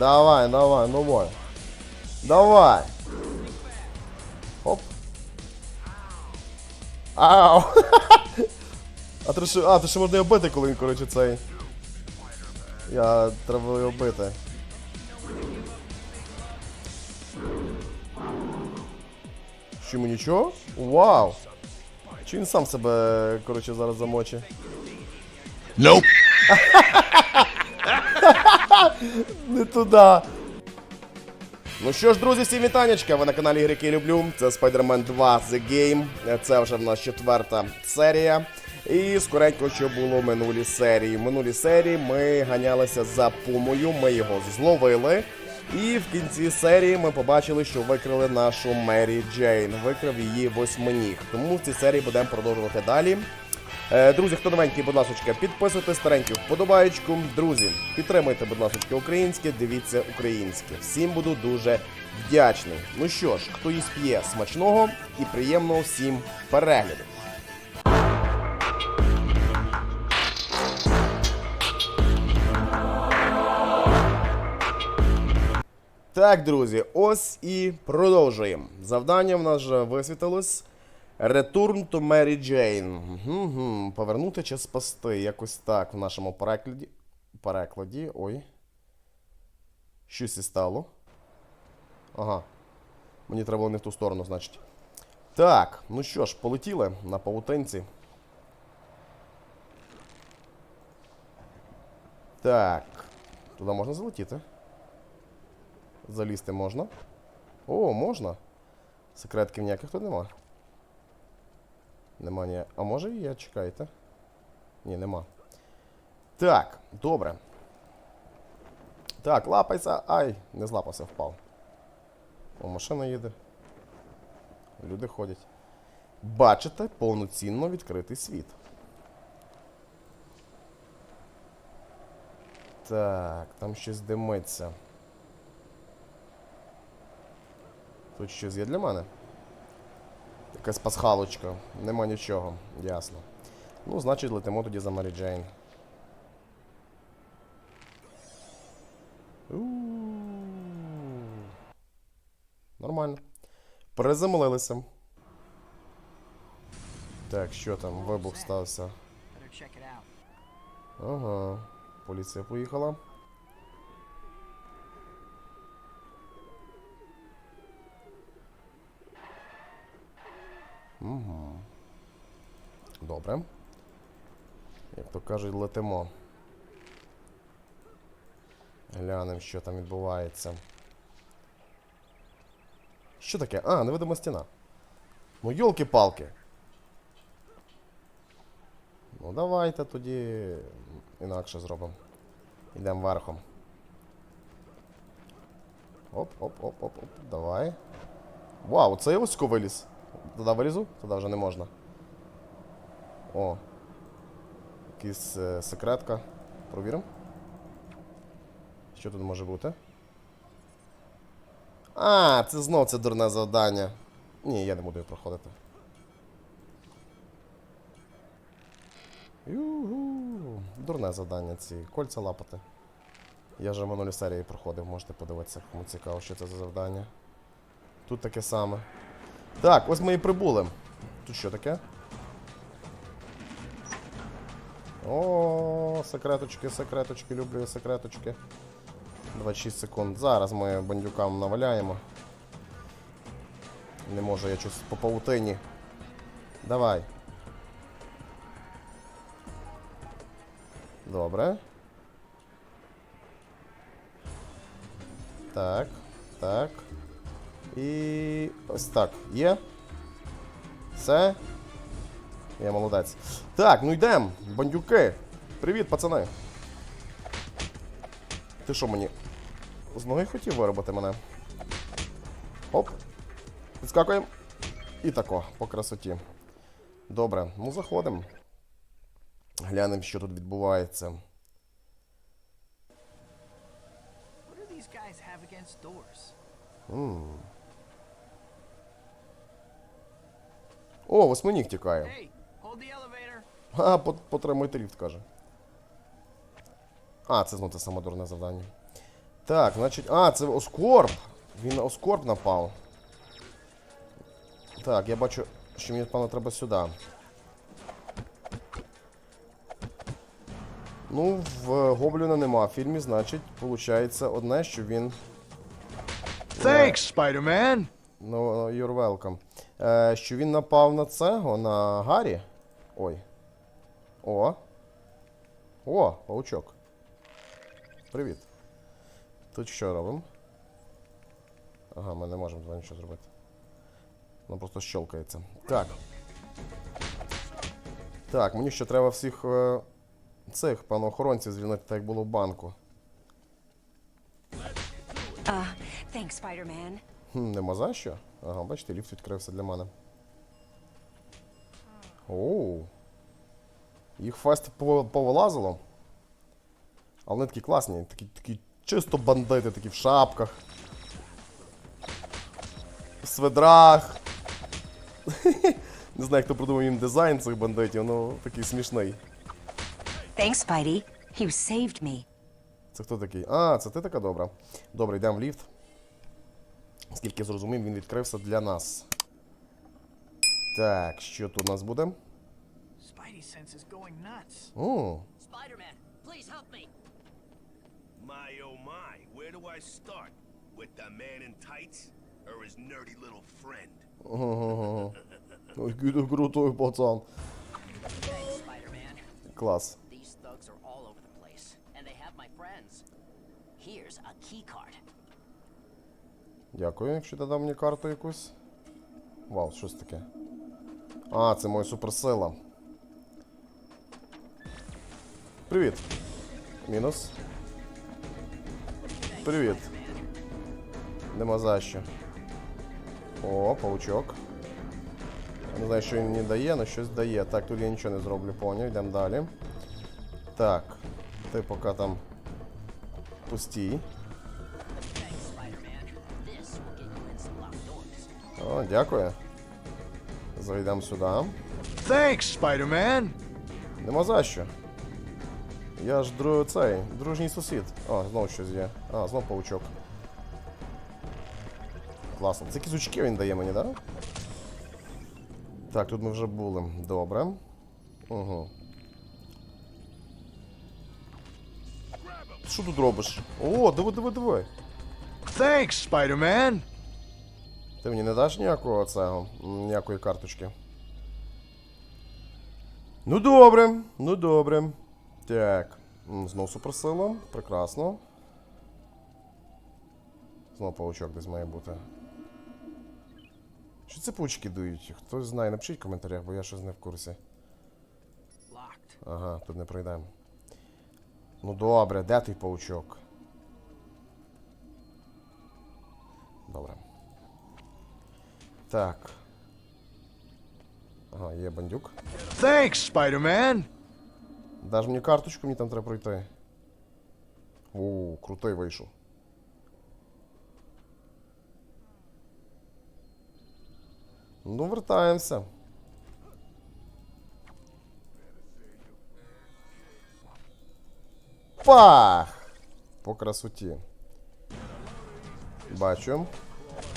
Давай, давай, ну бой. Давай. Оп. Ау! А ти що, а, ти ще можна його бити, коли він, коротше, цей. Я треба його бити. Що йому нічого? Вау! Чи він сам себе, коротше, зараз замочить? Nope. Не туди. Ну що ж, друзі, всім вітанечка. Ви на каналі Ігрики Люблю. Це Spider-Man 2 The Game. Це вже в нас четверта серія. І скоренько, що було в минулій серії. В минулій серії ми ганялися за пумою, ми його зловили. І в кінці серії ми побачили, що викрили нашу Мері Джейн. Викрив її восьминіг. Тому в цій серії будемо продовжувати далі. Е, Друзі, хто новенький, будь ласка, підписуйтесь старенький вподобаєчку. Друзі, підтримуйте, будь ласка, українське, дивіться українське. Всім буду дуже вдячний. Ну що ж, хто їсть п'є смачного і приємного всім перегляду. Так, друзі, ось і продовжуємо. Завдання в нас вже висвітилось. Return to Mary Jane. Угу. Повернути чи спасти. Якось так в нашому перекладі. Перекладі. Ой. Щось і стало. Ага. Мені треба було не в ту сторону, значить. Так, ну що ж, полетіли на паутинці. Так. Туди можна залетіти. Залізти можна. О, можна. Секретків ніяких тут нема. Нема ні. А може і є, чекайте. Ні, нема. Так, добре. Так, лапайся. Ай, не злапався, впав. О, машина їде. Люди ходять. Бачите повноцінно відкритий світ. Так, там щось димиться. Тут щось є для мене. Якась пасхалочка. Нема нічого. Ясно. Ну, значить, летимо тоді за Марі Джейн. Нормально. Приземлилися. Так, що там? Вибух стався. Ага. Поліція поїхала. Угу. Добре. Як то кажуть, летимо. Глянемо, що там відбувається. Що таке? А, невидима стіна. Ну, йолки-палки. Ну, давайте тоді інакше зробимо. Йдемо верхом. Оп-оп-оп-оп-оп. Давай. Вау, це я ось виліз. Туди вилізу? Туди вже не можна. О. Якась е, секретка. Провіримо. Що тут може бути? А, це знов це дурне завдання. Ні, я не буду його проходити. Югу. Дурне завдання ці кольця лапати. Я вже в минулій серії проходив, можете подивитися, кому цікаво, що це за завдання. Тут таке саме. Так, ось ми і прибули. Тут що таке? О, секреточки, секреточки, люблю секреточки. 26 секунд. Зараз ми бандюкам наваляємо. Не можу я щось по паутині. Давай. Добре. Так, так. І ось так. Є. Все. Я молодець. Так, ну йдемо. Бандюки. Привіт, пацани. Ти що мені? З ноги хотів виробити мене? Оп. Підскакуємо. І тако, по красоті. Добре, ну заходимо. Глянемо, що тут відбувається. Do these guys have against doors? О, восьминіг тікає. А, пот- потримуйте ліфт, каже. А, це знову те саме дурне завдання. Так, значить. А, це Оскорб. Він на Оскорб напав. Так, я бачу, що мені, певно, треба сюди. Ну, в Гобліна нема в фільмі, значить, виходить одне, що він. Thanks, Spider-Man. Ну, you're welcome. Е, що він напав на цього, на Гаррі. Ой. О. О, паучок. Привіт. Тут що робимо? Ага, ми не можемо туди нічого зробити. Воно просто щелкається. Так. Так, мені ще треба всіх е, цих паноохоронців звільнити, так як було в банку. Uh, thanks. Хм, нема за що? Ага, бачите, ліфт відкрився для мене. Оу. Їх фест повилазило. Але вони такі класні, такі, такі чисто бандити, такі в шапках. В свидрах. Не знаю, хто придумав їм дизайн цих бандитів, ну такий смішний. Thanks, Spidey. You saved me. Це хто такий? А, це ти така добра. Добре, йдемо в ліфт. Скільки зрозумів, він відкрився для нас. Так, що тут у нас буде? О, please help me. My oh my, where do I start? With the man in tights or his nerdy little friend? ой, який крутой пацан. Клас. These thugs are all over the place, and they have my friends. Here's a key card. Дякую, якщо ти дав мені карту якусь. Вау, щось таке. А, це моя суперсила. Привіт. Мінус. Привіт. Нема за що. О, паучок. Не знаю, що він мені дає, але щось дає. Так, тут я нічого не зроблю, поняв, йдемо далі. Так. Ти поки там пустій. О, дякую. Зайдемо сюди. Thanks, Spider-Man. Нема за що. Я ж дру... цей, дружній сусід. О, знову щось є. А, знов паучок. Класно. Це кізучки він дає мені, так? Да? Так, тут ми вже були. Добре. Угу. Що тут робиш? О, диви, диви, диви. Thanks, Spider-Man. Ти мені не даш ніякого цього, ніякої карточки. Ну добре, ну добре. Так. м, Знов суперсила. Прекрасно. Знов паучок десь має бути. Що це паучки дають? Хтось знає, напишіть в коментарях, бо я щось не в курсі. Ага, тут не пройдемо. Ну добре, де той паучок? Добре. Так. Ага, є бандюк. Thanks, Spider-Man. Даш мені карточку, мені там треба пройти. О, крутий вийшов. Ну, вертаємося. Пах! По красоті. Бачу.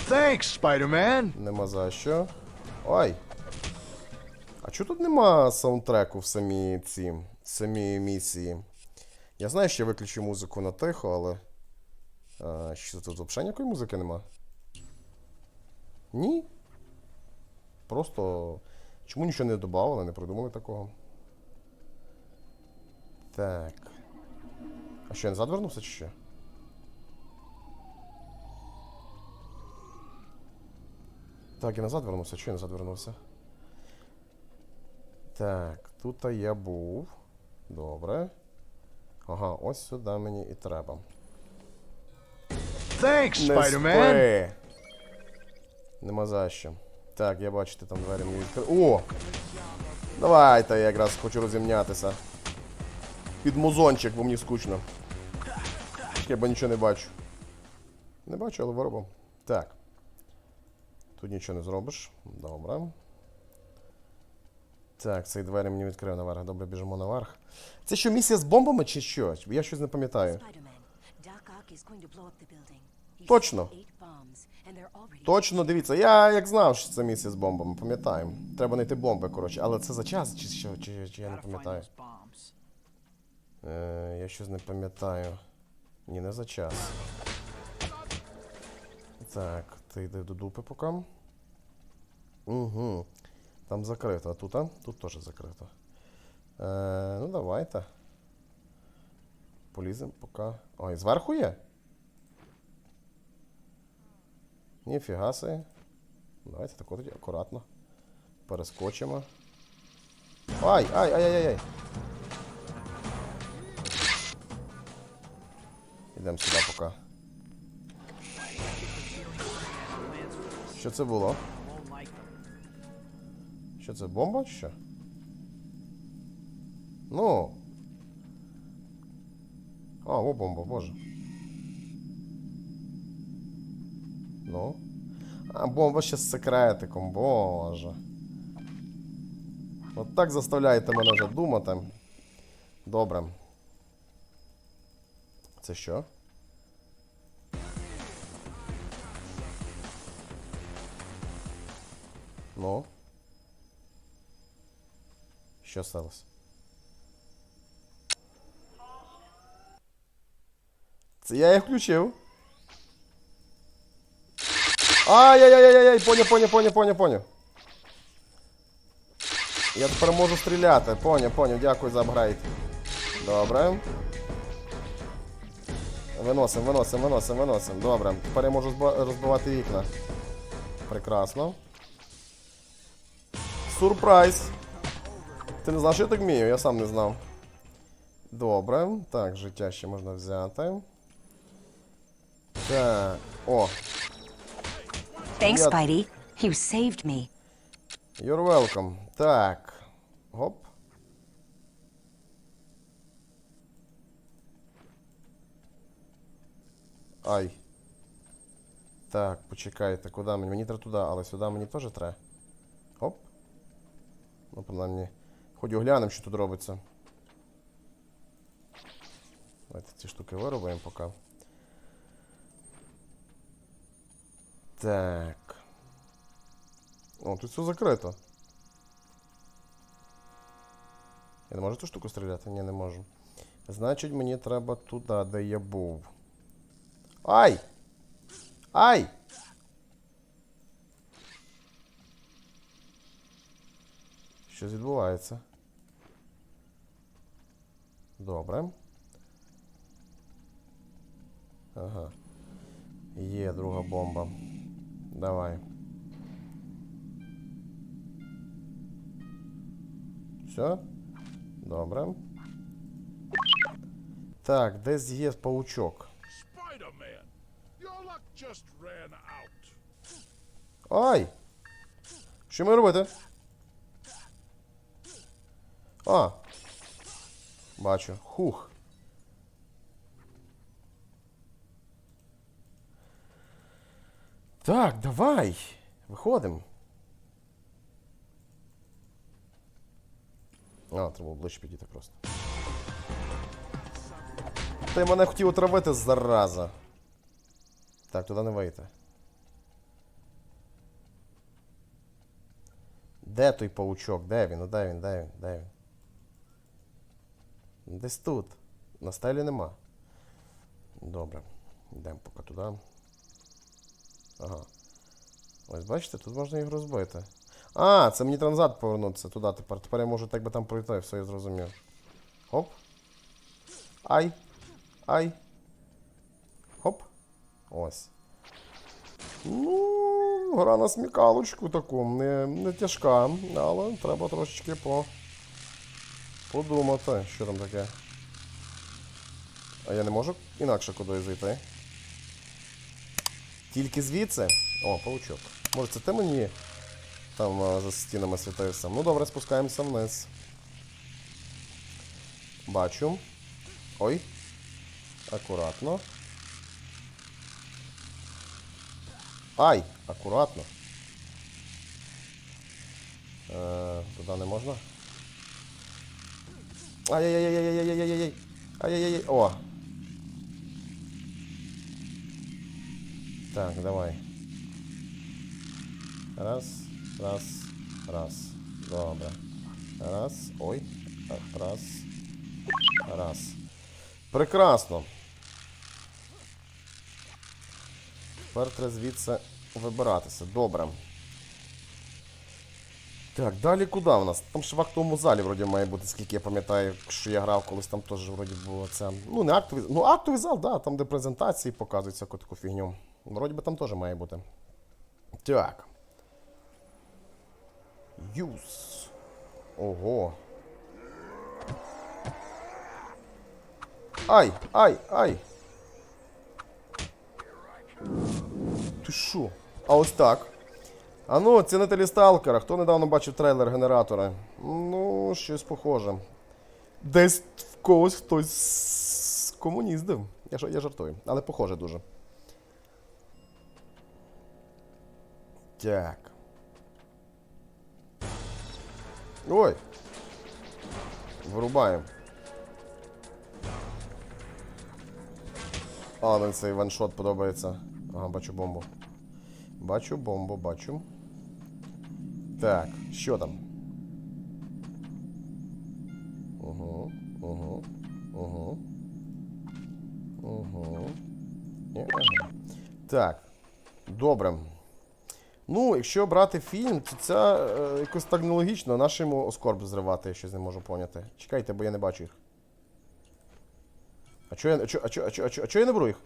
Thanks, Spider-Man. Нема за що. Ой. А чого тут нема саундтреку в самій ці, самій місії? Я знаю, що я виключу музику на тихо, але. А, що тут взагалі ніякої музики нема? Ні. Просто. Чому нічого не додавали, не придумали такого? Так. А що, я назад вернувся чи що? Так, я назад вернувся. Чого я назад вернувся? Так, тут я був. Добре. Ага, ось сюди мені і треба. Thanks, Не Spider-Man. спи. Нема за що. Так, я бачу, ти там двері мені відкрив. О! Давайте, я якраз хочу розімнятися. Під музончик, бо мені скучно. Я бо нічого не бачу. Не бачу, але виробом. Так. Тут нічого не зробиш. Добре. Так, цей двері мені відкрив наверх. Добре, біжимо наверх. Це що, місія з бомбами чи що? Я щось не пам'ятаю. Точно. Точно, дивіться, я як знав, що це місія з бомбами, пам'ятаю. Треба знайти бомби, коротше. Але це за час чи що, чи, чи я не пам'ятаю. Е, я щось не пам'ятаю. Ні, не за час. Так, ти йди до дупи поки. Угу. Там закрито, а тут, а? Тут теж закрито. Е, ну давайте. Поліземо поки. Ой, зверху є? Ніфіга си. Давайте так от акуратно. Перескочимо. Ай, ай, ай, ай, ай. Ідемо сюди поки. Що це було? Що це бомба що? Ну. А, о, бомба, боже. Ну. А, бомба ще з секретиком, боже. От так заставляєте мене вже думати. Добре. Це що? Що сталося? Це я їх включив. Ай-яй-яй-яй-яй, поняв, поняв, поняв, поняв, поняв. Я тепер можу стріляти. Поняв, поняв, дякую за апгрейд. Добре. Виносимо, виносимо, виносимо, виносимо. Добре. Тепер я можу розбивати вікна. Прекрасно. Сурпрайз! Ти не знав, що я так вмію? Я сам не знав. Добре. Так, життя ще можна взяти. Так. О, Thanks, Yeah. Spidey. You saved me. you're welcome. Так. Гоп. Ай. Так, почекайте, куди мені? Мені треба туди, але сюди мені теж треба. Оп. Ну, принаймні. Хоч оглянемо, що тут робиться. Давайте ці штуки виробимо поки. Так. О, тут все закрито. Я не можу ту штуку стріляти? Ні, не можу. Значить, мені треба туди, де я був. Ай! Ай! Щось відбувається. Добре. Ага. Є друга бомба. Давай. Все? Добре. Так, десь є паучок. Ай! Що ми робити? А. Бачу. Хух. Так, давай. Виходимо. А, треба було ближче підійти просто. Ти мене хотів отравити, зараза. Так, туди не вийти. Де той паучок? Де він? Ну де він? Де він? Де він? Десь тут. На стелі нема. Добре. Йдемо поки туди. Ага. Ось бачите, тут можна їх розбити. А, це мені треба назад повернутися туди тепер. Тепер я можу так би там пройти, все я зрозумів. Хоп. Ай. Ай. Хоп. Ось. Ну, гра на смікалочку таку, не, не тяжка, але треба трошечки по... подумати, що там таке. А я не можу інакше кудись зайти. Тільки звідси. О, паучок. Може це ти мені там за стінами світився? Ну добре, спускаємося вниз. Бачу. Ой. Акуратно. Ай! Акуратно. Е, туди не можна. Ай-яй-яй-яй-яй-яй-яй-яй. Ай-яй-яй. О. Так, давай. Раз, раз, раз. Добре. Раз. Ой. Раз. Раз. Прекрасно. Тепер треба звідси вибиратися. Добре. Так, далі куди у нас? Там ще в актовому залі вроді має бути, скільки я пам'ятаю, що я грав колись там теж вроді було це. Ну, не актовий. Ну, актовий зал, да, там, де презентації показують всяку таку фігню. Вроді би там теж має бути. Так. Юз. Ого. Ай, ай, ай. Ти що? А ось так. А ну, цінителі сталкера. Хто недавно бачив трейлер генератора? Ну, щось похоже. Десь в когось хтось комуніздив. Я, я жартую, але похоже дуже. Так. Ой. Вирубаємо. А, мені цей ваншот подобається. Ага, бачу бомбу. Бачу бомбу, бачу. Так, що там? Угу, угу. Угу. Ні, ага. Так. Добре. Ну, якщо брати фільм, то це е, якось так нелогічно. Наше йому оскорб зривати, я щось не можу поняти. Чекайте, бо я не бачу їх. А чого я, а чо, а чо, а чо, а чо, я не беру їх?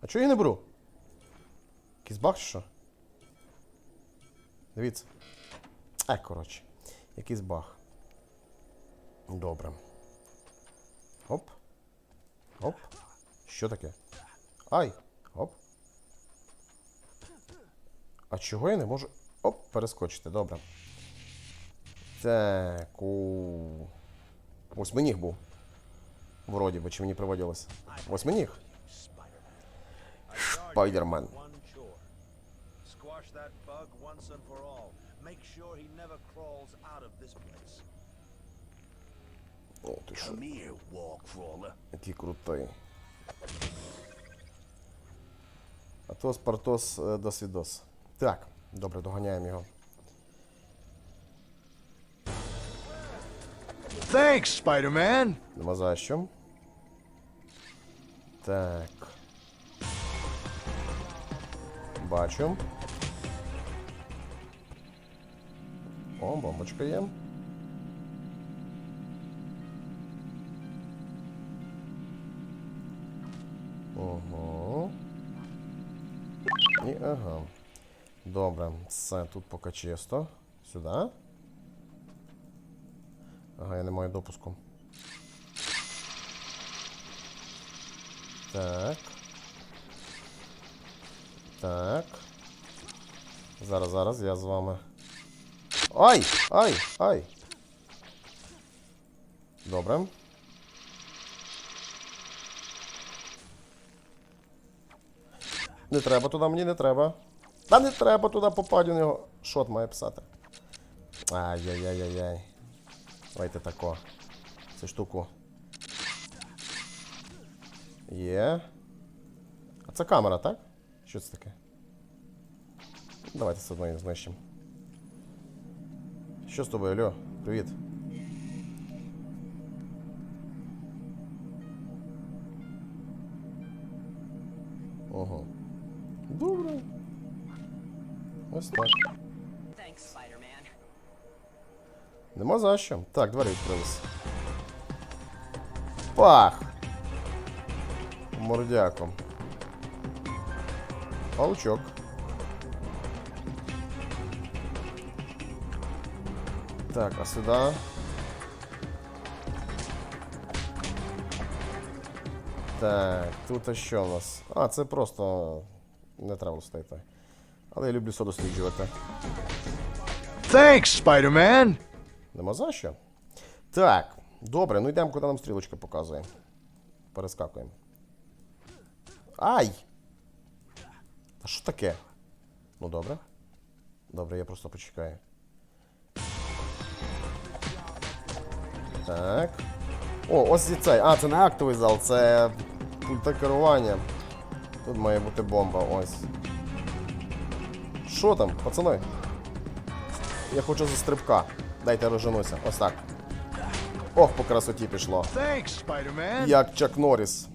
А чого я не беру? Баг чи що? Дивіться. Е, коротше. Якийсь баг. Добре. Оп. Оп. Що таке? Ай! Оп. А чого я не можу. Оп, перескочити, добре. Так. У... Восьминіг був. Вроді би, чи мені приводилось. Восьминіг. Спайдермен. Once and for all. Make sure he never crawls out of this place. О, wall crawler. який крутий. Атос, Партос, е, Досвідос. Так, добре, доганяємо його. Thanks, Spider-Man. Нема за що. Так. Бачу. О, бомбочка є. Ого. І ага. Добре, все, тут поки чисто. Сюди. Ага, я не маю допуску. Так. Так. Зараз, зараз, я з вами. Ай! Ай! Ай! Добре. Не треба туди, мені не треба. Та не треба туди попаді, у нього шот має писати. Ай-яй-яй-яй-яй. Давайте тако. Цю штуку. Є. А це камера, так? Що це таке? Давайте все одно її знищимо. Що з тобою, Алло? Привіт. Ого. Добре. Ось так. Thanks, Spider-Man. Нема за що. Так, двері відкрились. Пах! Мордяку. Паучок. Так, а сюди. Так, тут що у нас? А, це просто не треба стояти. Але я люблю все досліджувати. Thanks, Spider-Man. Нема за що. Так, добре, ну йдемо, куди нам стрілочка показує. Перескакуємо. Ай! А що таке? Ну добре. Добре, я просто почекаю. Так. О, ось і цей. А, це не актовий зал, це пульта керування. Тут має бути бомба, ось. Що там, пацани? Я хочу за стрибка. Дайте розженуся. Ось так. Ох, по красоті пішло. Thanks, Як Чак Норріс.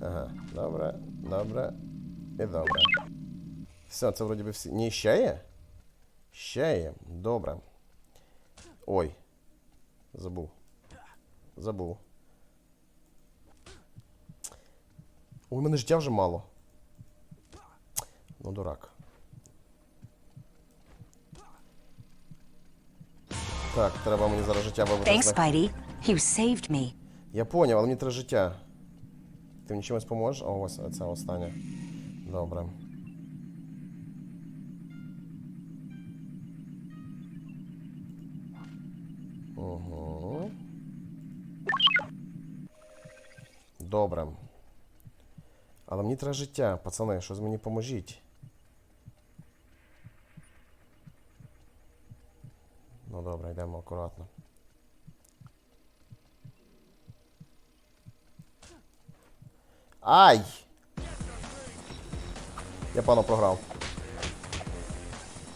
Ага, добре, добре і добре. Все, це вроді би всі. Ні, ще є? Ще є. Добре. Ой. Забув. Забув. Ой, у мене життя вже мало. Ну, дурак. Так, треба мені зараз життя вибрати. Thanks. Spidey. You saved me. Я поняв, але мені треба життя. Ти мені чимось поможеш? О, ось це останнє. Добре. Угу. Добре. Але мені треба життя, пацани, щось мені поможіть. Ну добре, йдемо акуратно. Ай! Я пану програв.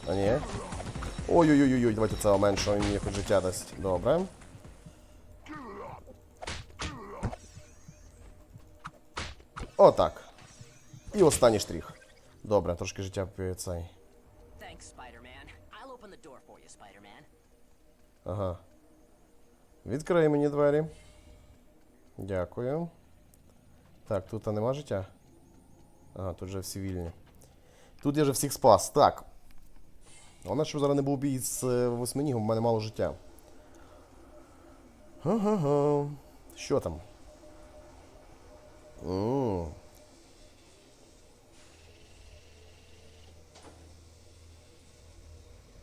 А ні. Ой-ой-ой, давайте це менше, він мені хоч життя дасть. Добре. Отак. І останній штрих. Добре, трошки життя цей. Ага. Відкрий мені двері. Дякую. Так, тут нема життя. Ага, тут же всі вільні. Тут я вже всіх спас. Так. Головне, щоб зараз не був бій з е, восьминігом, в мене мало життя. Ага. Що там? М.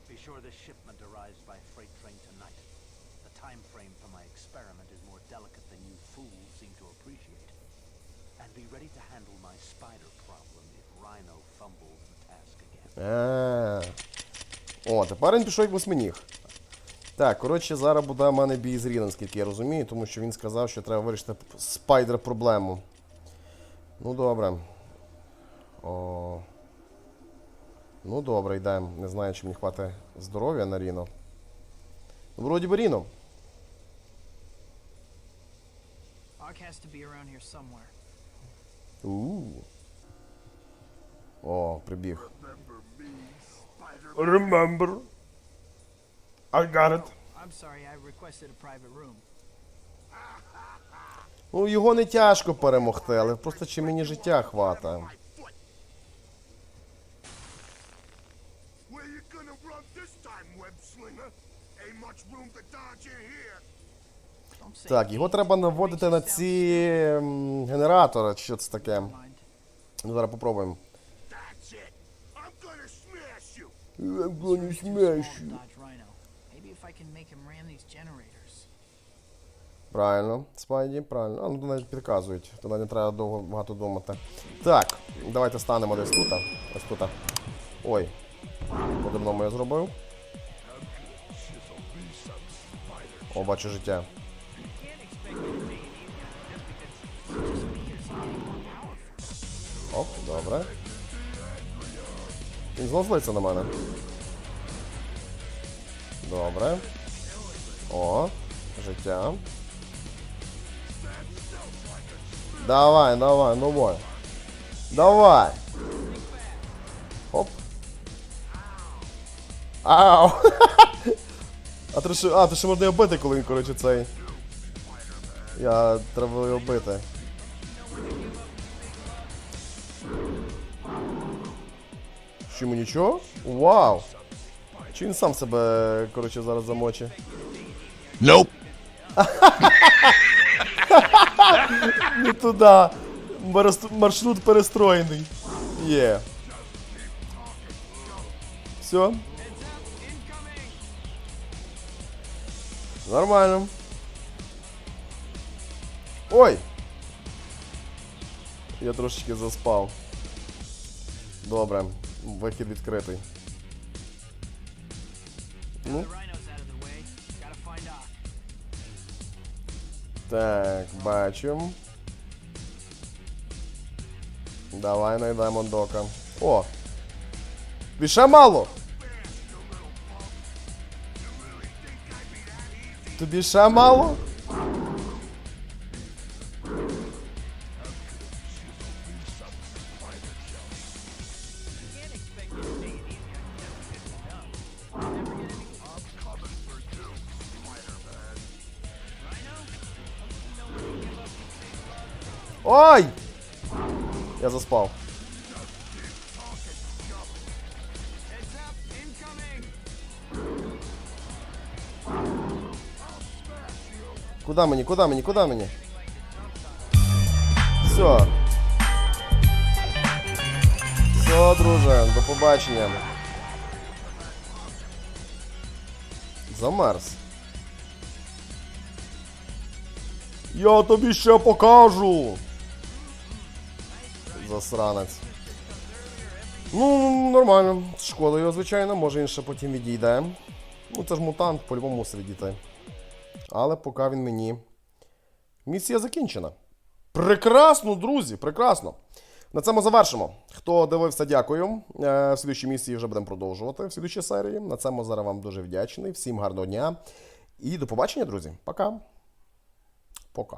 Be sure this shipment arrives by freight train tonight. The time frame for my experiment is more delicate than you fools seem to appreciate. And be ready to handle my spider problem if Rhino fumbles the task again. Е. О, тепер він пішов як восьминіг. Так, коротше, зараз буде в мене бій з Ріном, скільки я розумію, тому що він сказав, що треба вирішити спайдер проблему. Ну добре. О. Ну добре, йдемо. Не знаю, чи мені хватить здоров'я на Ріно. Ну, вроді би Ріно. Ark has to be around here somewhere. у О, прибіг. Remember, I got it. I'm sorry, I requested a private room. Ну, його не тяжко перемогти, але просто чи мені життя хвата. Where you gonna run this time, web slinger? Ain't much room to dodge in here. Don't say Так, його треба наводити на ці генератори, що це таке. Ну, зараз попробуємо. Him ram these generators. Правильно, Спайді, правильно. А, ну тут навіть підказують. Туди не треба довго багато думати. Так, давайте станемо десь тут. Ось тут. Ой. Подо мною я зробив. О, бачу життя. Оп, добре. Він знов злиться на мене. Добре. О, життя. Давай, давай, ну бой. Давай. Оп. Ау. А ти ще, а, ти ще можна його бити, коли він, коротше, цей. Я треба його бити. Що йому нічого? Вау! Чи він сам себе, коротше, зараз замочить? nope. Не туди. Марс- Маршрут перестроєний. Є. Все. Нормально. Ой! Я трошечки заспав. Добре. Вихід відкритий. Ну. Так, бачим. Давай найдемо дока. О! бишамалу. Ты бишамалу? ша? Заспав. Куда мені, куда мені, куда мені? Все. Все, друже, до побачення. Замерз. Я тобі ще покажу. Засранець. Ну, нормально. Шкода його, звичайно, може він ще потім відійде. Ну, це ж мутант, по-любому мусить відійти. Але поки він мені. Місія закінчена. Прекрасно, друзі, прекрасно. На цьому завершимо. Хто дивився, дякую. Е, В слідчій місії вже будемо продовжувати в слідчій серії. На цьому зараз вам дуже вдячний. Всім гарного дня. І до побачення, друзі. Пока. Пока.